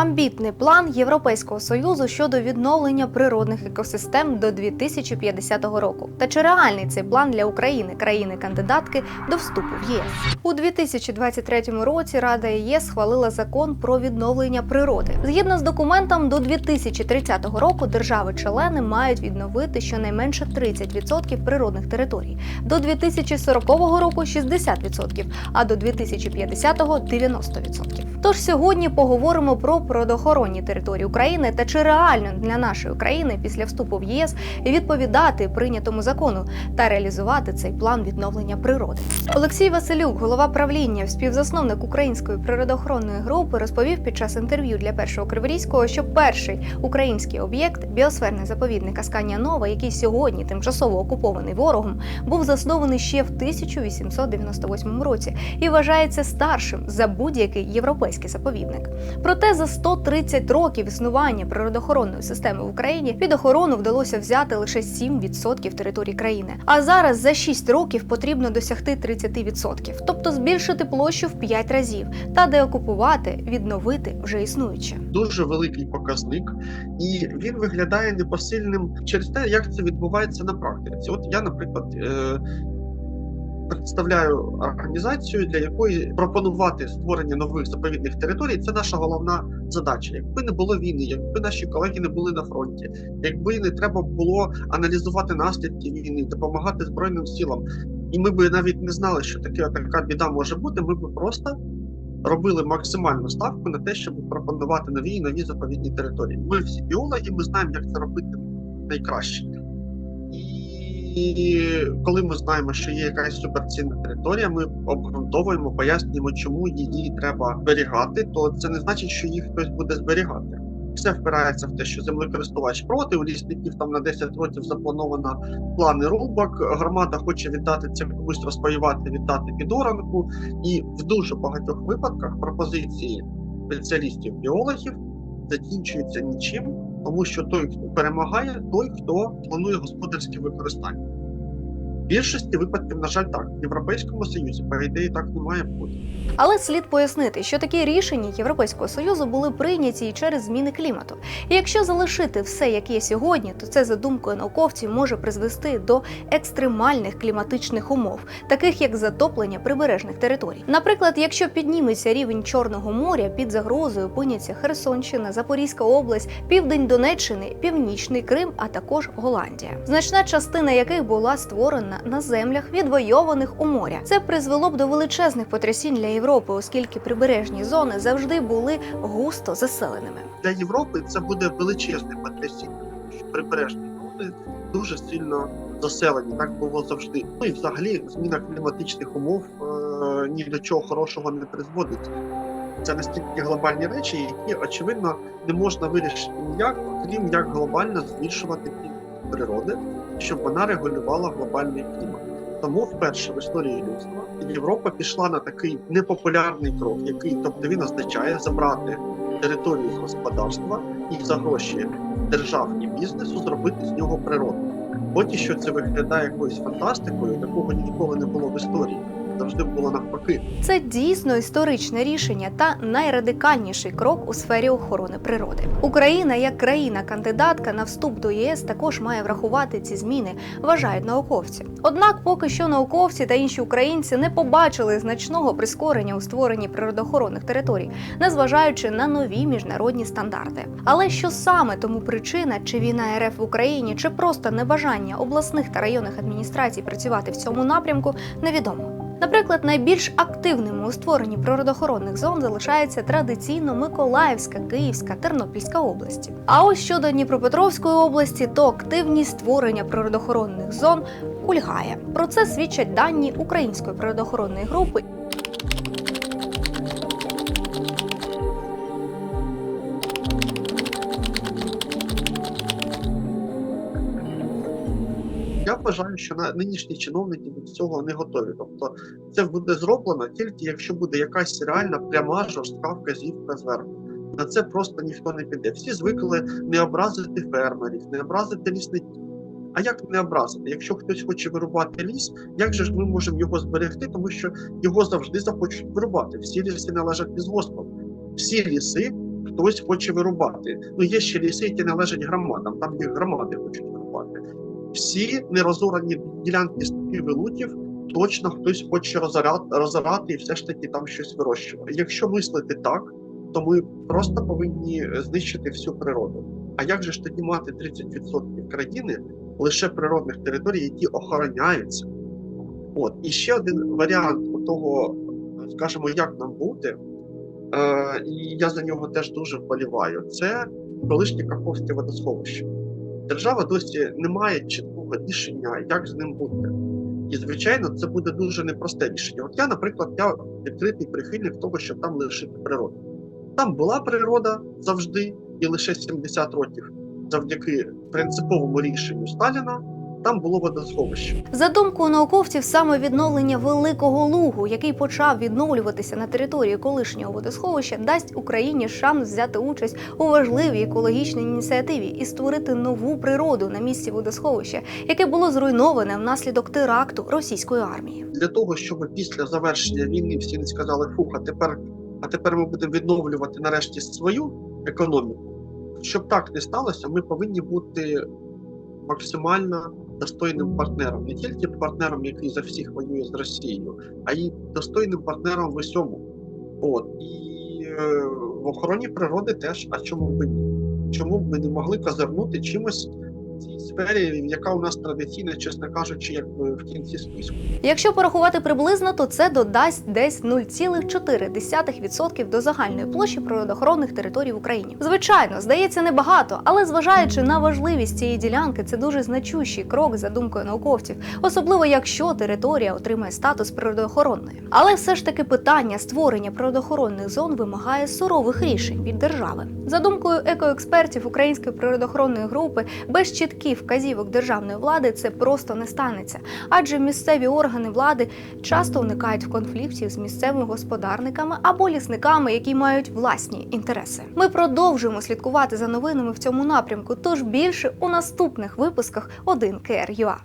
Амбітний план Європейського союзу щодо відновлення природних екосистем до 2050 року. Та чи реальний цей план для України, країни-кандидатки до вступу в ЄС? У 2023 році Рада ЄС схвалила закон про відновлення природи. Згідно з документом, до 2030 року держави-члени мають відновити щонайменше 30% природних територій, до 2040 року 60%, а до 2050-го 90%. Тож сьогодні поговоримо про природоохоронні території України та чи реально для нашої країни після вступу в ЄС відповідати прийнятому закону та реалізувати цей план відновлення природи. Олексій Василюк, голова правління, співзасновник української природоохоронної групи, розповів під час інтерв'ю для першого Криворізького, що перший український об'єкт біосферний заповідник Асканія Нова, який сьогодні тимчасово окупований ворогом, був заснований ще в 1898 році і вважається старшим за будь-який європейський заповідник. Проте за 130 років існування природоохоронної системи в Україні під охорону вдалося взяти лише 7% території країни. А зараз за 6 років потрібно досягти 30%, тобто збільшити площу в 5 разів та деокупувати, відновити вже існуюче. дуже великий показник, і він виглядає непосильним через те, як це відбувається на практиці. От я, наприклад, е, представляю організацію, для якої пропонувати створення нових заповідних територій це наша головна задача. Якби не було війни, якби наші колеги не були на фронті, якби не треба було аналізувати наслідки війни, допомагати збройним силам, і ми би навіть не знали, що таке така біда може бути. Ми б просто робили максимальну ставку на те, щоб пропонувати нові і нові заповідні території. Ми всі біологи, ми знаємо, як це робити найкраще. І коли ми знаємо, що є якась суперцінна територія, ми обґрунтовуємо, пояснюємо, чому її треба зберігати, то це не значить, що їх хтось буде зберігати. Все впирається в те, що землекористувач проти, у лісників там на 10 років заплановано плани рубок. Громада хоче віддати це комусь розпаювати, віддати під оранку. І в дуже багатьох випадках пропозиції спеціалістів-біологів закінчуються нічим, тому що той, хто перемагає, той, хто планує господарське використання. Більшості випадків, на жаль, так. В Європейському Союзі, по ідеї, так не має бути. Але слід пояснити, що такі рішення Європейського союзу були прийняті і через зміни клімату. І якщо залишити все, як є сьогодні, то це за думкою науковців може призвести до екстремальних кліматичних умов, таких як затоплення прибережних територій. Наприклад, якщо підніметься рівень Чорного моря, під загрозою опиняться Херсонщина, Запорізька область, південь Донеччини, Північний Крим, а також Голландія, значна частина яких була створена на землях, відвойованих у моря. Це призвело б до величезних потрясінь для Європи, оскільки прибережні зони завжди були густо заселеними. Для Європи це буде величезне потрясіння, прибережні зони дуже сильно заселені. Так було завжди. Ну і взагалі зміна кліматичних умов е, ні до чого хорошого не призводить. Це настільки глобальні речі, які очевидно не можна вирішити ніяк, крім як глобально збільшувати кількість природи, щоб вона регулювала глобальний клімат. Тому вперше в історії людства Європа пішла на такий непопулярний крок, який тобто він означає забрати територію господарства і за гроші держав і бізнесу зробити з нього природу. Поки що це виглядає якоюсь фантастикою, такого ніколи не було в історії. Завжди було навпаки. Це дійсно історичне рішення та найрадикальніший крок у сфері охорони природи. Україна, як країна-кандидатка на вступ до ЄС, також має врахувати ці зміни, вважають науковці. Однак, поки що науковці та інші українці не побачили значного прискорення у створенні природоохоронних територій, незважаючи на нові міжнародні стандарти. Але що саме тому причина, чи війна РФ в Україні, чи просто небажання обласних та районних адміністрацій працювати в цьому напрямку, невідомо. Наприклад, найбільш активними у створенні природоохоронних зон залишається традиційно Миколаївська, Київська, Тернопільська області. А ось щодо Дніпропетровської області, то активність створення природоохоронних зон кульгає. Про це свідчать дані української природоохоронної групи. Я вважаю, що на нинішні чиновники до цього не готові. Тобто, це буде зроблено тільки якщо буде якась реальна пряма жорстка вказівка зверху. На це просто ніхто не піде. Всі звикли не образити фермерів, не образити лісників. А як не образити? Якщо хтось хоче вирубати ліс, як же ж ми можемо його зберегти, тому що його завжди захочуть вирубати. Всі ліси належать лісгоспам. Всі ліси хтось хоче вирубати. Ну є ще ліси, які належать громадам, там їх громади хочуть вирубати. Всі нерозорані ділянки степів і лутів точно хтось хоче розорати, і все ж таки там щось вирощувати. Якщо мислити так, то ми просто повинні е, знищити всю природу. А як же ж тоді мати 30% країни лише природних територій, які охороняються? От і ще один варіант того, скажімо, як нам бути, е, і я за нього теж дуже вболіваю. Це колишнє Каховське водосховище. Держава досі не має чіткого рішення, як з ним бути. І, звичайно, це буде дуже непросте рішення. От я, наприклад, я відкритий прихильник того, щоб там лишити природу. Там була природа завжди, і лише 70 років завдяки принциповому рішенню Сталіна там було водосховище. За думкою науковців, саме відновлення великого лугу, який почав відновлюватися на території колишнього водосховища, дасть Україні шанс взяти участь у важливій екологічній ініціативі і створити нову природу на місці водосховища, яке було зруйноване внаслідок теракту російської армії. Для того, щоб після завершення війни всі не сказали, фух, а тепер, а тепер ми будемо відновлювати нарешті свою економіку. Щоб так не сталося, ми повинні бути максимально достойним партнером, не тільки партнером, який за всіх воює з Росією, а й достойним партнером в усьому. От і е, в охороні природи теж. А чому б? Чому б ми не могли козирнути чимось в цій сфері, яка у нас традиційна, чесно кажучи, якби в кінці списку? Якщо порахувати приблизно, то це додасть десь 0,4% до загальної площі природоохоронних територій в Україні. Звичайно, здається небагато, але зважаючи на важливість цієї ділянки, це дуже значущий крок за думкою науковців, особливо якщо територія отримає статус природоохоронної. Але все ж таки питання створення природоохоронних зон вимагає сурових рішень від держави. За думкою екоекспертів української природоохоронної групи, без чітких вказівок державної влади це просто не станеться, адже місцеві органи влади часто уникають конфліктів з місцевими господарниками або лісниками, які мають власні інтереси. Ми продовжуємо слідкувати за новинами в цьому напрямку. Тож більше у наступних випусках 1 КРЮА.